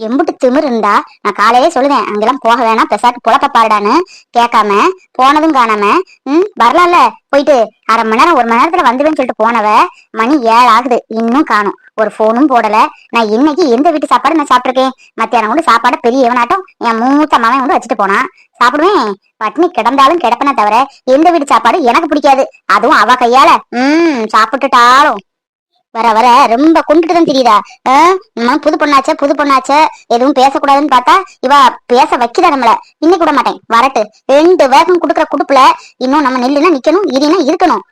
எம்புட்டு திமிரு இருந்தா நான் காலையிலே சொல்லுவேன் அங்கெல்லாம் போக வேணாம் பெசாட்டு புழப்ப பாருடான்னு கேட்காம போனதும் காணாம ம் வரலாம்ல போயிட்டு அரை மணி நேரம் ஒரு மணி நேரத்துல வந்துடுவேன்னு சொல்லிட்டு போனவ மணி ஏழு ஆகுது இன்னும் காணும். ஒரு போனும் போடல. நான் இன்னைக்கு எந்த வீட்டு சாப்பாடு நான் சாப்பிட்ருக்கேன் மத்தியானம் கூட சாப்பாடு பெரிய எவனாட்டம் என் மூத்த மகன் கொண்டு வச்சுட்டு போனான். சாப்பிடுவேன். பட்னி கிடந்தாலும் கிடப்பனே தவிர எந்த வீட்டு சாப்பாடு எனக்கு பிடிக்காது. அதுவும் அவ கையால ம் சாப்பிட்டுட்டாலும். வர வர ரொம்ப கொண்டுட்டுதான் தெரியுதா? நம்ம புது பொண்ணாச்சே புது பொண்ணாச்சே. எதுவும் பேசக்கூடாதுன்னு பார்த்தா இவ பேச வைக்கிறா நம்மள? இன்னைக்கு விட மாட்டேன். வரட்டு. ரெண்டு வேகம் குடுக்குற குடுப்புல இன்னும் நம்ம நெல்லுனா நிக்கணும் இரினா இருக்கணும்.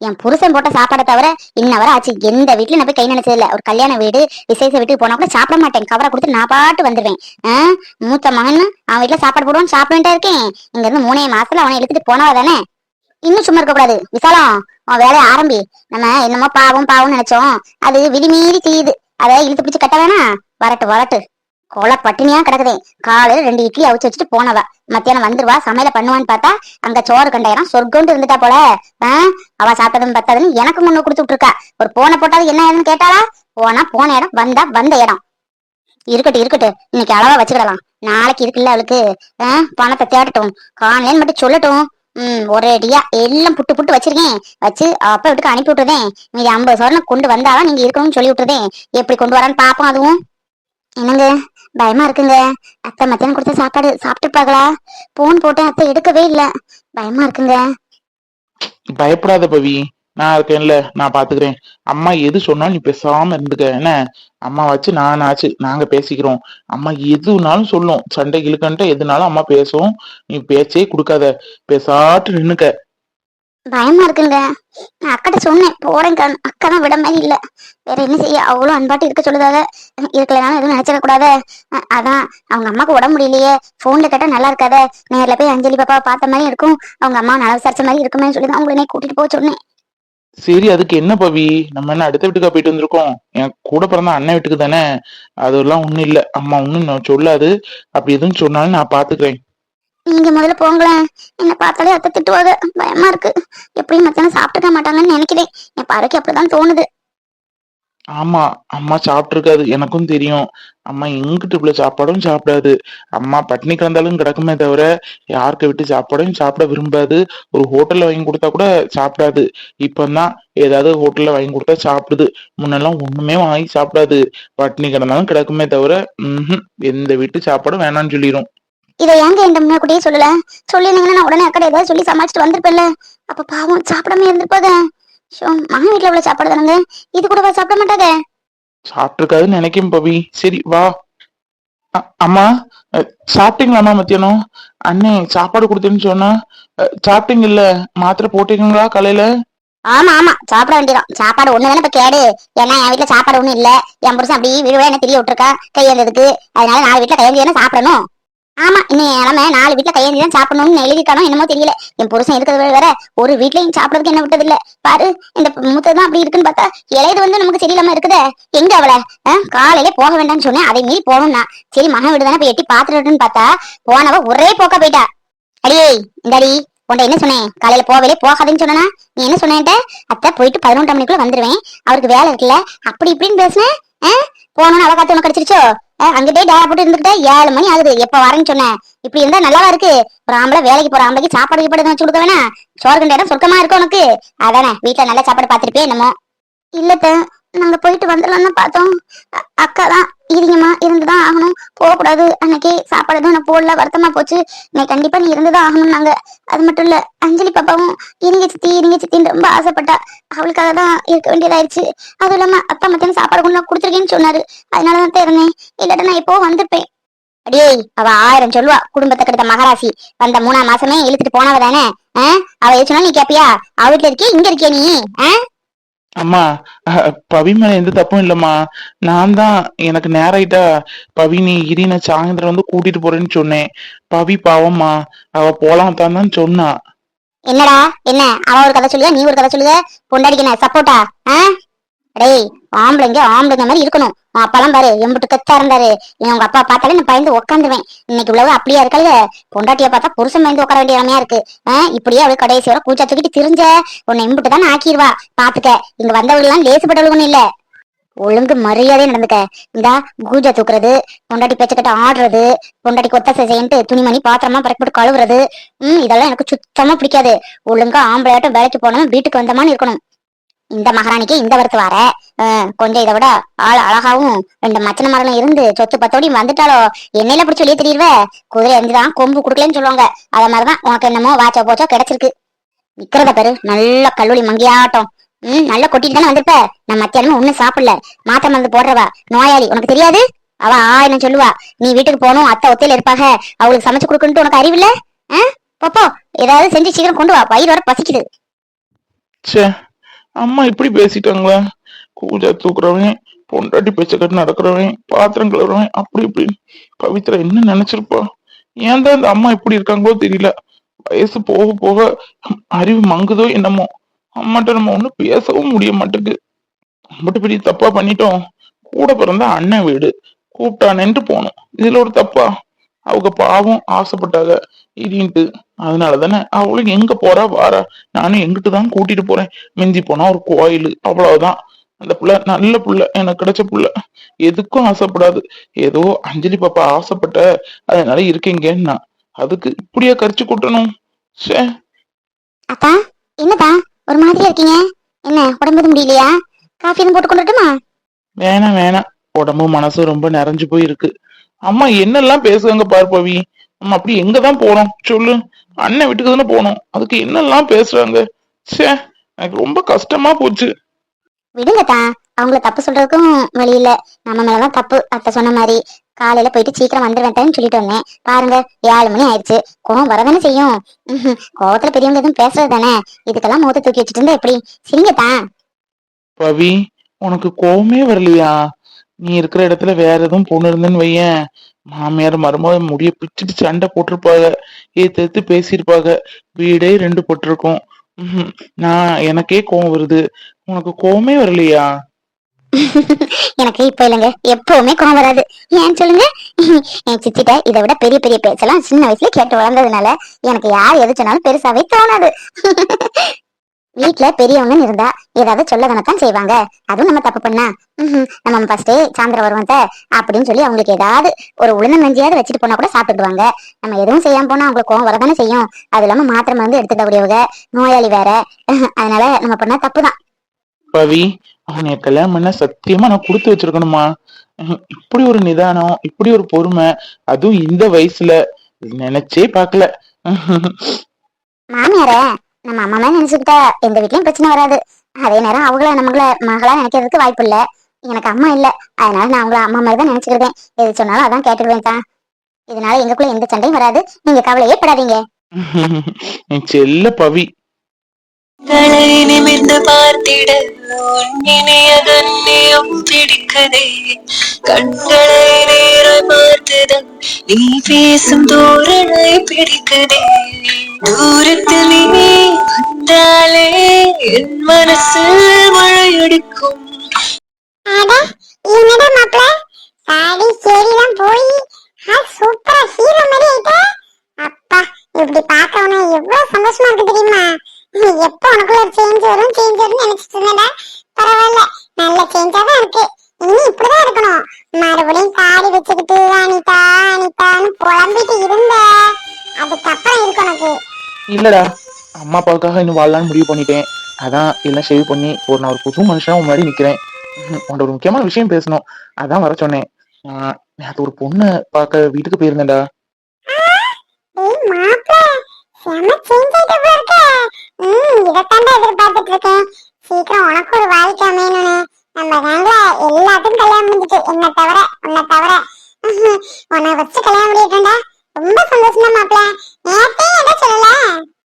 என் புருஷன் போட்ட சாப்பாடை தவிர இன்ன வரை ஆச்சு. எந்த வீட்லயும் நான் போய் கை நினைச்சது இல்ல. ஒரு கல்யாண வீடு விசேஷ வீட்டுக்கு போனா கூட சாப்பிட மாட்டேன். கவரை கொடுத்து நான் பாட்டு வந்துடுவேன் மூத்த மகன் அவன் வீட்டுல சாப்பாடு போடுவான்னு சாப்பிட்டு இருக்கேன். இங்க இருந்து மூணே மாசத்துல அவனை எடுத்துட்டு போனவா தானே? இன்னும் சும்மா இருக்க கூடாது விசாலம் உன் வேலையை ஆரம்பி. நம்ம என்னமோ பாவம் பாவம்னு நினைச்சோம். அது விதிமீறி செய்யுது அதை இழுத்து பிடிச்சு கட்ட வேணாம் வரட்டு வரட்டு. கொலை பட்டினியா கிடக்குதே. காலையில ரெண்டு இட்லி அவிச்சு வச்சுட்டு போனவ. மத்தியானம் வந்துருவா சமையல பண்ணுவான்னு பார்த்தா அங்க சோறு கண்டாயிரம். சொர்க்கம்னு இருந்துட்டா போல. ஆ? அவ சாப்பிட்டதும் பத்தாதுன்னு எனக்கு முன்னு கொடுத்து இருக்கா ஒரு போனை போட்டாலும் என்ன ஏதுன்னு கேட்டாளா? போனா போன இடம் வந்தா வந்த இடம். இருக்கட்டும் இருக்கட்டும். இன்னைக்கு அளவா வச்சுக்கிடலாம். நாளைக்கு இருக்குல்ல அவளுக்கு. பணத்தை தேடட்டும். காணலேன்னு மட்டும் சொல்லட்டும். ம் ஒரேடியா எல்லாம் புட்டு புட்டு வச்சிருக்கேன். வச்சு அப்பா வீட்டுக்கு அனுப்பி விட்டுறதேன் மீதி ஐம்பது சவரன் கொண்டு வந்தாலும் நீங்க இருக்கணும்னு சொல்லி விட்டுறதேன் எப்படி கொண்டு வரான்னு பாப்போம் அதுவும். என்னங்க? பயமா இருக்குங்க. அத்தை மத்தியானம் கொடுத்த சாப்பாடு சாப்பிட்டுருப்பாங்களா போன் போட்டேன் அத்தை எடுக்கவே இல்ல. பயமா இருக்குங்க. பயப்படாத பவி. நான் இருக்கேன்ல நான் பாத்துக்கிறேன். அம்மா எது சொன்னாலும் நீ பேசாம இருந்துக்க என்ன? அம்மா வச்சு நான் ஆச்சு நாங்க பேசிக்கிறோம். அம்மா எதுனாலும் சொல்லும். சண்டை இழுக்கன்ட்டு எதுனாலும் அம்மா பேசும். நீ பேச்சே கொடுக்காத. பேசாட்டு நின்னுக்க. பயமா இருக்குங்க. நான் அக்கட்ட சொன்னேன் போறேன் அக்கா தான் விட மாதிரி இல்ல. வேற என்ன செய்ய? அவ்வளவு அன்பாட்டு இருக்க சொல்லுதாத இருக்கலனாலும் எதுவும் நினைச்சிட கூடாத. அதான் அவங்க அம்மாக்கு உடம்பு முடியலையே. போன்ல கேட்டா நல்லா இருக்காத. நேர்ல போய் அஞ்சலி பாப்பாவை பார்த்த மாதிரி இருக்கும். அவங்க அம்மா நல்லா விசாரிச்ச மாதிரி இருக்குமே சொல்லி தான் உங்களை கூட்டிட்டு போக சொன்னேன். சரி அதுக்கு என்ன பவி? நம்ம என்ன அடுத்த வீட்டுக்கா போயிட்டு வந்திருக்கோம்? என் கூட பிறந்த அண்ணன் வீட்டுக்கு தானே? அதெல்லாம் ஒண்ணும் இல்ல. அம்மா ஒண்ணும் நான் சொல்லாது. அப்படி எதுவும் சொன்னாலும் நான் பாத்துக்கிறேன் நீங்க முதல்ல போங்களேன். என்ன பார்த்தாலே அத்தை திட்டுவாங்க. பயமா இருக்கு. எப்படியும் மத்தியானம் சாப்பிட்டுக்க மாட்டாங்கன்னு நினைக்கிறேன். என் பாருக்கு அப்படிதான் தோணுது. ஆமா அம்மா சாப்பிட்டுருக்காது. எனக்கும் தெரியும். அம்மா எங்கிட்டு இவ்வளவு சாப்பாடும் சாப்பிடாது. அம்மா பட்னி கிடந்தாலும் கிடக்குமே தவிர யாருக்கு விட்டு சாப்பாடும் சாப்பிட விரும்பாது. ஒரு ஹோட்டல்ல வாங்கி கொடுத்தா கூட சாப்பிடாது. இப்பதான் ஏதாவது ஹோட்டல்ல வாங்கி கொடுத்தா சாப்பிடுது. முன்னெல்லாம் ஒண்ணுமே வாங்கி சாப்பிடாது. பட்னி கிடந்தாலும் கிடக்குமே தவிர உம் எந்த வீட்டு சாப்பாடும் வேணாம்னு சொல்லிடும் இதை ஏங்க என் முன்னாடியே சொல்லல? சொல்லிருந்தீங்கன்னா நான் உடனே அக்கடை ஏதாவது சொல்லி சமாளிச்சுட்டு வந்திருப்பேன்ல. அப்ப பாவம் சாப்பிடாம இருந்திருப்பாங்க. ஷோ மகன் வீட்டுல உள்ள சாப்பாடு தானுங்க? இது கூட சாப்பிட மாட்டாங்க? சாப்பிட்டுருக்காதுன்னு நினைக்கும் பவி. சரி வா. அம்மா சாப்பிட்டீங்களாம்மா மத்தியானம்? அண்ணே சாப்பாடு கொடுத்தேன்னு சொன்னா அஹ், சாப்பிட்டீங்க இல்ல மாத்திரை போட்டீங்களா காலையில? ஆமா ஆமா. சாப்பிட வேண்டியதான் சாப்பாடு ஒண்ணு தானே இப்ப கேடு. ஏன்னா என் வீட்டுல சாப்பாடு ஒண்ணும் இல்ல. என் புருஷன் அப்படி வீடு என்ன தெரிய விட்டுருக்கா கையேந்ததுக்கு. அதனால நாலு வீட்டுல கையேந்தி சாப்பிடணும். ஆமா இன்னும் இளமை நாலு வீட்டுல கையேந்தி தான் சாப்பிடணும்னு எழுதிக்கணும் என்னமோ தெரியல. என் புருஷன் இருக்கிறது வேற ஒரு வீட்லயும் சாப்பிடறதுக்கு என்ன விட்டது இல்ல பாரு இந்த மூத்ததான் அப்படி இருக்குன்னு பார்த்தா இளையது வந்து நமக்கு சரியில்லாம இருக்குதே. எங்க அவளை? காலையில போக வேண்டாம்னு சொன்னேன் அதை மீறி போகணும்னா. சரி மகன் வீடு தானே போய் எட்டி பாத்துட்டுன்னு பார்த்தா போனவ ஒரே போக்கா போயிட்டா. அடியே இந்தாடி உன்ட என்ன சொன்னேன்? காலையில போகவே போகாதுன்னு சொன்னா நீ என்ன சொன்னேன்ட்ட? அத்தை போயிட்டு பதினொன்றாம் மணிக்குள்ள வந்துருவேன். அவருக்கு வேலை இருக்குல்ல. அப்படி இப்படின்னு பேசுனேன் ஆஹ், போகணும்னு அவ காத்து உனக்கு கிடைச்சிருச்சோ அங்கிட்டே அங்க போட்டு இருந்துக்கிட்டே ஏழு மணி ஆகுது. எப்ப வரேன்னு சொன்னேன். இப்படி இருந்தா நல்லாவா இருக்கு? ஒரு ஆம்பளை வேலைக்கு போற ஆம்பளைக்கு சாப்பாடு கீப்பாடு வச்சு கொடுக்க வேணா சோறு கண்ட இடம் சொர்க்கமா இருக்கும் உனக்கு. அதானே வீட்டுல நல்ல சாப்பாடு பாத்துருப்பேன் என்னமோ? இல்லத்த நாங்க போயிட்டு வந்துடலாம்னு பார்த்தோம். அக்கா தான் இருங்கம்மா இருந்துதான் ஆகணும். போகக்கூடாது. அன்னைக்கு சாப்பாடு எதுவும் நான் போடல. வருத்தமா போச்சு. இன்னைக்கு கண்டிப்பா நீ இருந்துதான் ஆகணும் நாங்க. அது மட்டும் இல்ல அஞ்சலி பாப்பாவும் இருங்க சித்தி இருங்க சித்தின்னு ரொம்ப ஆசைப்பட்டா. அவளுக்காக தான் இருக்க வேண்டியதாயிருச்சு. அதுவும் இல்லாம அப்பா மத்தியானம் சாப்பாடு கொண்டு கொடுத்துருக்கேன்னு சொன்னாரு. அதனாலதான் தான் இல்லாட்ட நான் இப்போ வந்திருப்பேன். அடியே அவ ஆயிரம் சொல்லுவா. குடும்பத்தை கெடுத்த மகராசி. வந்த மூணாம் மாசமே இழுத்துட்டு போனவ தானே? அவ எது சொன்னா நீ கேப்பியா? அவ வீட்டுல இருக்கே இங்க இருக்கே நீ? ஆ? அம்மா அஹ், பவி மேல எந்த தப்பும் இல்லம்மா. நான் தான் எனக்கு நேரம் ஆயிட்டா பவி நீ இரி நான் சாயந்தரம் வந்து கூட்டிட்டு போறேன்னு சொன்னேன். பவி பாவம்மா அவ போலாம் தான் தான் சொன்னா. என்னடா என்ன? அவ ஒரு கதை சொல்லுங்க நீ ஒரு கதை சொல்லுங்க பொண்டாடிக்கு நான் சப்போர்ட்டா டேய் ஆம்பளைங்க ஆம்பளைங்க மாதிரி இருக்கணும். உன் அப்பாலாம் பாரு எம்பிட்டு கத்தா இருந்தாரு. உங்க அப்பா பார்த்தாலே நான் பயந்து உட்காந்துருவேன் இன்னைக்கு இவ்வளவு அப்படியா இருக்கல பொண்டாட்டிய பார்த்தா புருஷன் பயந்து உட்கார வேண்டிய நிலைமையா இருக்கு. ஆ, இப்படியே அவளுக்கு கடைசி வர கூச்சா தூக்கிட்டு திரிஞ்ச உன்னை எம்பிட்டு தானே ஆக்கிடுவா பாத்துக்க இங்க வந்தவங்க எல்லாம் லேசுப்பட்டவளுக்கு இல்ல. ஒழுங்கு மரியாதை நடந்துக்க. இந்தா கூஜா தூக்குறது பொண்டாட்டி பேச்சக்கட்ட ஆடுறது பொண்டாட்டி கொத்த செய்யன்ட்டு துணிமணி பாத்திரமா பறக்க போட்டு கழுவுறது. ம் இதெல்லாம் எனக்கு சுத்தமா பிடிக்காது. ஒழுங்கா ஆம்பளையாட்டம் வேலைக்கு போனவன் வீட்டுக்கு வந்தமான்னு இருக்கணும். இந்த மகாராணிக்கு இந்த வருத்து வர. கொஞ்சம் இதை விட ஆள் அழகாவும் ரெண்டு மச்சன மரணம் இருந்து சொத்து பத்தோடி வந்துட்டாலோ என்னையில பிடிச்சி வெளியே தெரியுவ குதிரை அஞ்சுதான் கொம்பு குடுக்கலன்னு சொல்லுவாங்க. அத மாதிரிதான் உனக்கு என்னமோ வாச்சோ போச்சோ கிடைச்சிருக்கு. விக்கிறத பெரு நல்ல கல்லூரி மங்கியாட்டம். ம் நல்லா கொட்டிட்டு தானே வந்திருப்ப? நான் மத்தியானமும் ஒன்னும் சாப்பிடல. மாத்திரை மருந்து போடுறவா? நோயாளி. உனக்கு தெரியாது? அவ என்ன சொல்லுவா. நீ வீட்டுக்கு போகணும் அத்தை ஒத்தையில இருப்பாக. அவளுக்கு சமைச்சு கொடுக்கணுன்ட்டு உனக்கு அறிவில்ல? ஆ? போ ஏதாவது செஞ்சு சீக்கிரம் கொண்டு வா. வயிறு வர பசிக்குது. அம்மா இப்படி பேசிட்டாங்களா? கூஜா தூக்குறவன் பொண்டாட்டி பேச்ச கட்டு நடக்கிறவன் பாத்திரம் கழுவுறவன் அப்படி இப்படி. பவித்ரா என்ன நினைச்சிருப்பா? ஏன் தான் இந்த அம்மா இப்படி இருக்காங்களோ தெரியல. வயசு போக போக அறிவு மங்குதோ என்னமோ. அம்மாட்ட நம்ம ஒன்றும் பேசவும் முடிய மாட்டேங்குது. மட்டும் பெரிய தப்பா பண்ணிட்டோம். கூட பிறந்த அண்ணன் வீடு. கூப்பிட்டானேன்ட்டு போனோம் இதுல ஒரு தப்பா? அவங்க பாவம் ஆசைப்பட்டாங்க. இடின்ட்டு. அதனால தானே அவளும் எங்க போறா வாரா? நானும் எங்கிட்டு தான் கூட்டிட்டு போறேன். மிஞ்சி போனா ஒரு கோயில். அவ்வளவுதான். அந்த புள்ள நல்ல புள்ள. எனக்கு கிடைச்ச புள்ள. எதுக்கும் ஆசைப்படாது. ஏதோ அஞ்சலி பாப்பா ஆசைப்பட்ட அதனால இருக்கீங்கன்னா. அதுக்கு இப்படியா கரிச்சு கூட்டணும்? ச்சே. அத்தா என்னதா ஒரு மாதிரியா இருக்கீங்க? என்ன உடம்பு முடியலையா? காஃபி போட்டு கொண்டுட்டுமா வேணாம் வேணாம். உடம்பு மனசும் ரொம்ப நிறைஞ்சு போயிருக்கு. அம்மா என்னெல்லாம் பேசுவாங்க பாரு பவி? நம்ம அப்படி எங்க தான் போறோம் சொல்லு. அண்ணன் வீட்டுக்கு தானே போனோம். அதுக்கு என்னெல்லாம் பேசுறாங்க? ச்சே எனக்கு ரொம்ப கஷ்டமா போச்சு. விடுங்கத்தா அவங்கள தப்பு சொல்றதுக்கும் வழி இல்ல. நம்ம மேலதான் தப்பு. அத்தை சொன்ன மாதிரி காலையில போயிட்டு சீக்கிரம் வந்துருவேன் சொல்லிட்டு வந்தேன். பாருங்க ஏழு மணி ஆயிடுச்சு. கோவம் வரதானே செய்யும். கோவத்துல பெரியவங்க எதுவும் பேசுறது தானே? இதுக்கெல்லாம் முகத்தை தூக்கி வச்சுட்டு இருந்தா எப்படி? சரிங்கத்தா பவி உனக்கு கோவமே வரலையா? நீ இருக்கிற இடத்துல வேற எதுவும் பொண்ணு இருந்தேன்னு வையேன். மாமியார் மருமக முடிய பிச்சுட்டு சண்டை போட்டிருப்பாங்க. ஏத்து ஏத்து பேசியிருப்பாங்க. வீடே ரெண்டு போட்டிருக்கோம். நான் எனக்கே கோவம் வருது. உனக்கு கோவமே வரலையா? எனக்கு இப்ப இல்லைங்க. எப்பவுமே கோவம் வராது. ஏன் சொல்லுங்க? என் சித்திட்ட இதை விட பெரிய பெரிய பேச்செல்லாம் சின்ன வயசுல கேட்டு வளர்ந்ததுனால எனக்கு யார் எது சொன்னாலும் பெருசாவே தோணாது. வீட்ல பெரியவங்கன்னு இருந்தா ஏதாவது சொல்ல தானத்தான் செய்வாங்க. அதுவும் நம்ம தப்பு பண்ணா. நம்ம ஃபர்ஸ்டே சாயந்தரம் வருவோம் அப்படின்னு சொல்லி அவங்களுக்கு ஏதாவது ஒரு உளுந்த நஞ்சியாவது வச்சுட்டு போனா கூட சாப்பிட்டுடுவாங்க நம்ம எதுவும் செய்யாம போனா அவங்களுக்கு கோவம் வரதானே செய்யும். அது இல்லாம மாத்திரை மருந்து எடுத்துக்கக்கூடியவங்க நோயாளி வேற. அதனால நம்ம பண்ணா தப்புதான். பவி அவனைய கல்யாணம் பண்ண சத்தியமா நான் கொடுத்து வச்சிருக்கணுமா. இப்படி ஒரு நிதானம் இப்படி ஒரு பொறுமை அதுவும் இந்த வயசுல. நினைச்சே பார்க்கல. மாமியார நம்ம அம்மா மேல நினைச்சுக்கிட்டா எந்த வீட்லயும் பிரச்சனை வராது. அதே நேரம் அவங்கள நம்மள மகளா நினைக்கிறதுக்கு வாய்ப்பு இல்ல. எனக்கு அம்மா இல்ல. அதனால நான் அவங்கள அம்மா மாதிரி தான் நினைச்சுக்கிட்டேன் எது சொன்னாலும் அதான் கேட்டுடுவேன் தான் இதனால எங்களுக்குள்ள எந்த சண்டையும் வராது. நீங்க கவலையே படாதீங்க. செல்ல பவி. நிமிர்ந்து பார்த்திட உன்னினையதன்னியும் பிடிக்கதே கண்களை நேர பார்த்துதான் நீ பேசும் தோரணை பிடிக்கதே. தூரத்தில் நீ வந்தாலே என் மனசு மழையடிக்கும். என்னடா மாப்பிள? போய் சூப்பரா ஹீரோ மாதிரி ஆயிட்ட? அப்பா இப்படி பார்க்கவன எவ்வளவு சந்தோஷமா இருக்கு தெரியுமா? எப்ப உனக்குள்ள ஒரு சேஞ்ச் வரும் சேஞ்ச் வரும்னு நினைச்சிட்டு இருந்தேன்டா. பரவாயில்ல நல்ல சேஞ்சா தான் இருக்கு. இனி இப்படிதான் இருக்கணும். மறுபடியும் தாடி வச்சுக்கிட்டு அனிதா அனிதான்னு புலம்பிட்டு இருந்த. அதுக்கப்புறம் இருக்கு உனக்கு. இல்லடா அம்மா அப்பாவுக்காக இன்னும் வாழலாம்னு முடிவு பண்ணிட்டேன். அதான் எல்லாம் சேவ் பண்ணி ஒரு நான் ஒரு புது மனுஷனா உன் முன்னாடி நிக்கிறேன். உன்கிட்ட ஒரு முக்கியமான விஷயம் பேசணும். அதான் வர சொன்னேன். நேத்து ஒரு பொண்ணு பார்க்க வீட்டுக்கு போயிருந்தேன்டா ஏய் மாப்பிள செம சேஞ்ச் ஆயிட்ட போல இருக்க ம் இதத்தாண்டா எதிர்பார்த்துட்டு இருக்கேன் சீக்கிரம் உனக்கு ஒரு வாழ்க்கை அமையணும்னு நம்ம கேங்ல எல்லாத்துக்கும் கல்யாணம் முடிஞ்சிட்டு என்ன தவிர உன்னை தவிர ம்ஹும். உன்னை வச்சு கல்யாணம் முடியட்டும்டா ரொம்ப சந்தோஷமா மாப்பிள நேத்தே எதை சொல்லல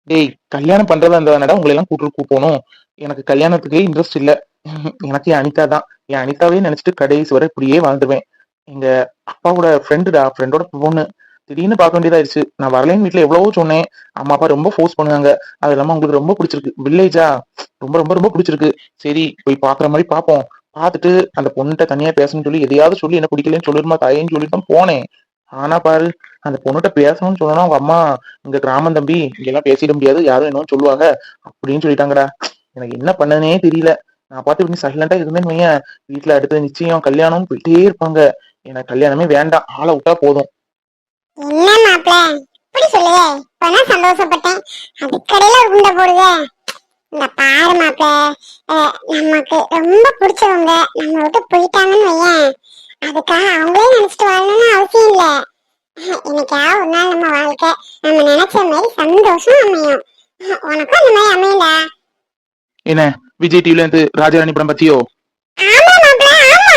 டேய் கல்யாணம் பண்றதா இருந்ததுனால உங்களை எல்லாம் கூட்டு போகணும் எனக்கு கல்யாணத்துக்கே இன்ட்ரெஸ்ட் இல்ல. எனக்கு என் அனிதா தான். என் அனிதாவே நினைச்சிட்டு கடைசி வரை இப்படியே வாழ்ந்துருவேன். எங்க அப்பாவோட ஃப்ரெண்டுடா ஃப்ரெண்டோட பொண்ணு. திடீர்னு பார்க்க வேண்டியதாயிருச்சு நான் வரலைன்னு வீட்டுல எவ்வளவோ சொன்னேன். அம்மா அப்பா ரொம்ப ஃபோர்ஸ் பண்ணுவாங்க. அது இல்லாம உங்களுக்கு ரொம்ப பிடிச்சிருக்கு. வில்லேஜா ரொம்ப ரொம்ப ரொம்ப பிடிச்சிருக்கு. சரி போய் பாக்குற மாதிரி பாப்போம் பார்த்துட்டு அந்த பொண்ணுகிட்ட தனியா பேசணும்னு சொல்லி எதையாவது சொல்லி என்ன பிடிக்கலன்னு சொல்லிருமா தாயேன்னு சொல்லிட்டு தான் போனேன். ஆனா பாரு அந்த பொண்ணுகிட்ட பேசணும்னு சொன்னா அவங்க அம்மா இங்க கிராமம் தம்பி இங்க எல்லாம் பேசிட முடியாது யாரும் என்ன சொல்லுவாங்க. அப்படின்னு சொல்லிட்டாங்கடா. எனக்கு என்ன பண்ணனே தெரியல. நான் பார்த்து இப்படி சைலண்டா இருந்தேன்னு வையேன். வீட்டுல அடுத்து நிச்சயம் கல்யாணம் போயிட்டே இருப்பாங்க. எனக்கு கல்யாணமே வேண்டாம். ஆளை விட்டா போதும். என்ன மாப்பிள? இப்படி சொல்லுவே இப்பதான் சந்தோஷப்பட்டேன். அதுக்கடையில உருண்டை போடுவே இந்த பாரு மாப்பிள்ள நமக்கு ரொம்ப பிடிச்சவங்க நம்ம விட்டு போயிட்டாங்கன்னு வையேன். அதுக்காக அவங்களே நினைச்சிட்டு வாழணும்னு அவசியம் இல்ல. என்னைக்கா ஒரு நாள் நம்ம வாழ்க்கை நம்ம நினைச்ச மாதிரி சந்தோஷம் அமையும். உனக்கும் அந்த மாதிரி அமையல என்ன விஜய் டிவில இருந்து ராஜாராணி படம் பத்தியோ ஆமா மாப்பிள ஆமா.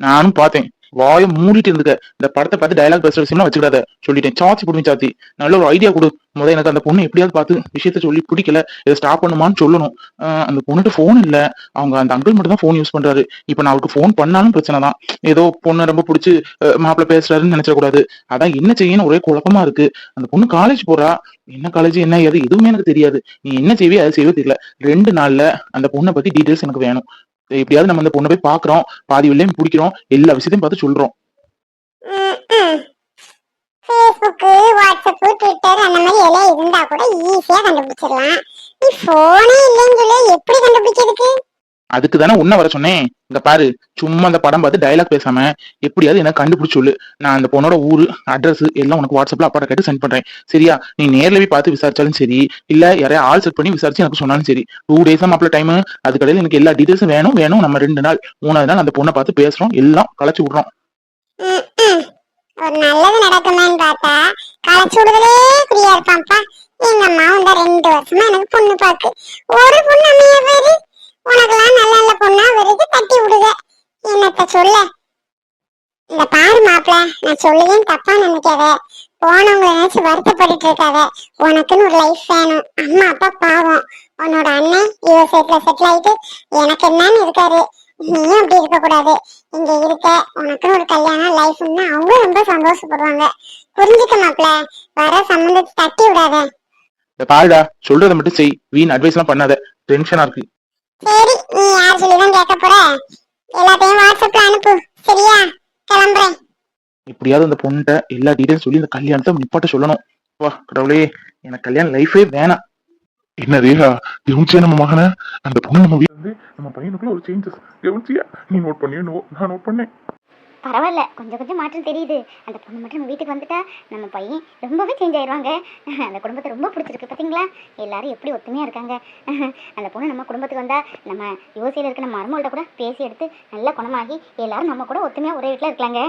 நானும் பார்த்தேன். வாய மூடிட்டு இருந்துக்க. இந்த படத்தை பார்த்து டயலாக் பேசுற விஷயம்லாம் வச்சுக்கிடாத. சொல்லிட்டேன். சாச்சி குடுமி சாத்தி நல்ல ஒரு ஐடியா கொடு. முதல்ல எனக்கு அந்த பொண்ணு எப்படியாவது பார்த்து விஷயத்த சொல்லி பிடிக்கல. இதை ஸ்டாப் பண்ணுமான்னு சொல்லணும். அந்த பொண்ணுட்டு ஃபோன் இல்ல. அவங்க அந்த அங்கிள் மட்டும் தான் ஃபோன் யூஸ் பண்றாரு. இப்போ நான் அவருக்கு ஃபோன் பண்ணாலும் பிரச்சனை தான். ஏதோ பொண்ணு ரொம்ப பிடிச்சி மாப்பிள்ள பேசுறாருன்னு நினைச்சிடக்கூடாது அதான் என்ன செய்யணும் ஒரே குழப்பமா இருக்கு. அந்த பொண்ணு காலேஜ் போறா. என்ன காலேஜ் என்ன ஏது எதுவுமே எனக்கு தெரியாது. நீ என்ன செய்வே அது செய்யவே தெரியல. ரெண்டு நாள்ல அந்த பொண்ணை பத்தி டீட்டெயில்ஸ் எனக்கு வேணும். எப்படியாவது நம்ம அந்த பொண்ணை போய் பாக்குறோம் பாதி வெளிலையும் பிடிக்கிறோம். எல்லா விஷயத்தையும் பார்த்து சொல்றோம். ஃபேஸ்புக்கு வாட்ஸ்அப்பு ட்விட்டர் அந்த மாதிரி எல்லாம் இருந்தா கூட ஈஸியா கண்டுபிடிச்சிடலாம். நீ போனே இல்லைன்னு சொல்லி. எப்படி கண்டுபிடிக்கிறதுக்கு? அதுக்கு தானே உன்ன வர சொன்னேன். இந்த பாரு சும்மா அந்த படம் பார்த்து டயலாக் பேசாம எப்படியாவது எனக்கு கண்டுபிடிச்சு சொல்லு. நான் அந்த பொண்ணோட ஊரு அட்ரஸ் எல்லாம் உனக்கு வாட்ஸ்அப்ல அப்பாட கேட்டு சென்ட் பண்றேன். சரியா? நீ நேர்ல போய் பார்த்து விசாரிச்சாலும் சரி இல்ல யாரையா ஆள் செட் பண்ணி விசாரிச்சு எனக்கு சொன்னாலும் சரி. டூ டேஸ் மாப்பிள்ள டைம் அதுக்கடையில எனக்கு எல்லா டீடைல்ஸும் வேணும் வேணும். நம்ம ரெண்டு நாள் மூணாவது நாள் அந்த பொண்ணை பார்த்து பேசுறோம் எல்லாம் களைச்சு விடுறோம். ஒரு நல்லது நடக்குமேன்னு பார்த்தா களைச்சுடுதலே ஃப்ரீயா இருப்பான்ப்பா. எங்க அம்மா இந்த ரெண்டு வருஷமா எனக்கு பொண்ணு பாக்கு ஒரு பொண்ணு அமைய பேரு. உனக்கெல்லாம் நல்ல நல்ல பொண்ணா வருது தட்டி விடுக. என்னத்த சொல்ல? இந்த பாரு மாப்பிள நான் சொல்லுவேன் தப்பா நினைக்காத. போனவங்களை நினைச்சு வருத்தப்பட்டுட்டு இருக்காத. உனக்குன்னு ஒரு லைஃப் வேணும். அம்மா அப்பா பாவம். உன்னோட அண்ணன் யூஎஸ்ஏல செட்டில் ஆயிட்டு எனக்கு என்னன்னு இருக்காரு. நீயும் அப்படி இருக்க கூடாது இங்க இருக்க உனக்குன்னு ஒரு கல்யாணம் லைஃப்னா அவங்க ரொம்ப சந்தோஷப்படுவாங்க. புரிஞ்சுக்க மாப்பிள வர சம்மந்தத்தை தட்டி விடாத. பாருடா சொல்றதை மட்டும் செய். வீண் அட்வைஸ் எல்லாம் பண்ணாத. டென்ஷனா இருக்கு. சரி நீ யார் சொல்லிதான் கேட்க போற? எல்லாத்தையும் வாட்ஸ்அப்ல அனுப்பு. சரியா? கிளம்புறேன். எப்படியாவது அந்த பொண்ணுகிட்ட எல்லா டீடைல்ஸ் சொல்லி இந்த கல்யாணத்தை நிப்பாட்ட சொல்லணும். வா கடவுளே எனக்கு கல்யாணம் லைஃபே வேணாம். என்ன ரேகா கவனிச்சியா நம்ம மகனை? அந்த பொண்ணு நம்ம வீட்டுல இருந்து நம்ம பையனுக்குள்ள ஒரு சேஞ்சஸ் கவனிச்சியா நீ நோட் பண்ணியோ நோ நான் நோட் பண்ணேன். பரவாயில்ல. கொஞ்சம் கொஞ்சம் மாற்றம் தெரியுது. அந்த பொண்ணு மட்டும் நம்ம வீட்டுக்கு வந்துட்டா நம்ம பையன் ரொம்பவே சேஞ்ச் ஆயிடுவாங்க அந்த குடும்பத்தை ரொம்ப பிடிச்சிருக்கு பார்த்தீங்களா எல்லாரும் எப்படி ஒத்துமையாக இருக்காங்க? அந்த பொண்ணு நம்ம குடும்பத்துக்கு வந்தால் நம்ம யோசையில் இருக்க நம்ம மருமகள்கிட்ட கூட பேசி எடுத்து நல்லா குணமாகி எல்லாரும் நம்ம கூட ஒத்துமையாக ஒரே வீட்டில் இருக்கலாங்க.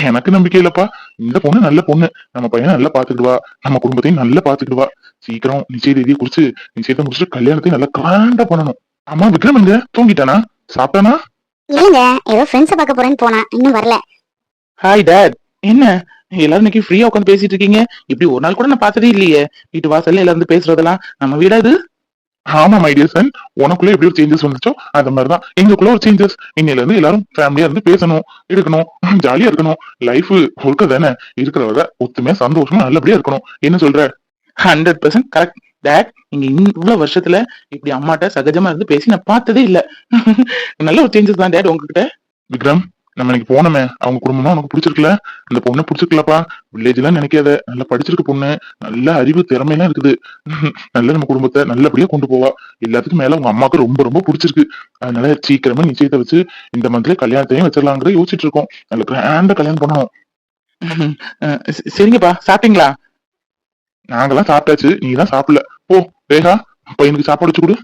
எனக்கு நம்பிக்கை இல்லப்பா. இந்த பொண்ணு நல்ல பொண்ணு. நம்ம பையனை நல்லா பாத்துக்கிடுவா நம்ம குடும்பத்தையும் நல்லா பாத்துக்கிடுவா சீக்கிரம் நிச்சய தேதியை குறிச்சு நிச்சயத்தை முடிச்சுட்டு கல்யாணத்தையும் நல்லா கிராண்டா பண்ணணும். அம்மா விக்ரம் எங்க? தூங்கிட்டானா? சாப்பிட்டானா? இல்லங்க ஏதோ ஃப்ரெண்ட்ஸ் பார்க்க போறேன்னு போனா இன்னும் வரல. ஹாய் டாட் என்ன? எல்லாரும் இன்னைக்கு ஃப்ரீயா உட்காந்து பேசிட்டு இருக்கீங்க? இப்படி ஒரு நாள் கூட நான் பார்த்ததே இல்லையே. வீட்டு வாசல்ல எல்லாரும் வந்து பேசுறதெல்லாம் நம்ம வீடா இது ஆமா மை டியர் சன் உனக்குள்ள எப்படி ஒரு சேஞ்சஸ் வந்துச்சோ அந்த மாதிரிதான். எங்களுக்குள்ள ஒரு சேஞ்சஸ் இன்னையில இருந்து எல்லாரும் ஃபேமிலியா இருந்து பேசணும் இருக்கணும். ஜாலியா இருக்கணும். லைஃப் ஒழுக்க தானே. இருக்கிறவங்க ஒத்துமையா சந்தோஷமா நல்லபடியா இருக்கணும். என்ன சொல்ற? ஹண்ட்ரட் பர்சன்ட் கரெக்ட் டேட் நீங்க இவ்வளவு வருஷத்துல இப்படி அம்மாட்ட சகஜமா இருந்து பேசி நான் பார்த்ததே இல்ல. நல்ல ஒரு சேஞ்சஸ் தான் டேட் உங்ககிட்ட. விக்ரம் நம்ம இன்னைக்கு போனோமே. அவங்க குடும்பம்னா உனக்கு பிடிச்சிருக்குல அந்த பொண்ணை பிடிச்சிருக்கலப்பா. வில்லேஜ் எல்லாம் நினைக்காத. நல்லா படிச்சிருக்க பொண்ணு. நல்ல அறிவு திறமையெல்லாம் இருக்குது. நல்ல நம்ம குடும்பத்தை நல்லபடியா கொண்டு போவா. எல்லாத்துக்கும் மேல உங்க அம்மாவுக்கு ரொம்ப ரொம்ப பிடிச்சிருக்கு. அதனால சீக்கிரமா நிச்சயத்தை வச்சு இந்த மந்த்ல கல்யாணத்தையும் வச்சிடலாங்கிற யோசிச்சுட்டு இருக்கோம். நல்ல கிராண்டா கல்யாணம் பண்ணணும். சரிங்கப்பா. சாப்பிட்டீங்களா? நாங்கெல்லாம் சாப்பிட்டாச்சு நீ தான் சாப்பிடல. போ ரேகா பையனுக்கு சாப்பாடு வச்சு கொடு.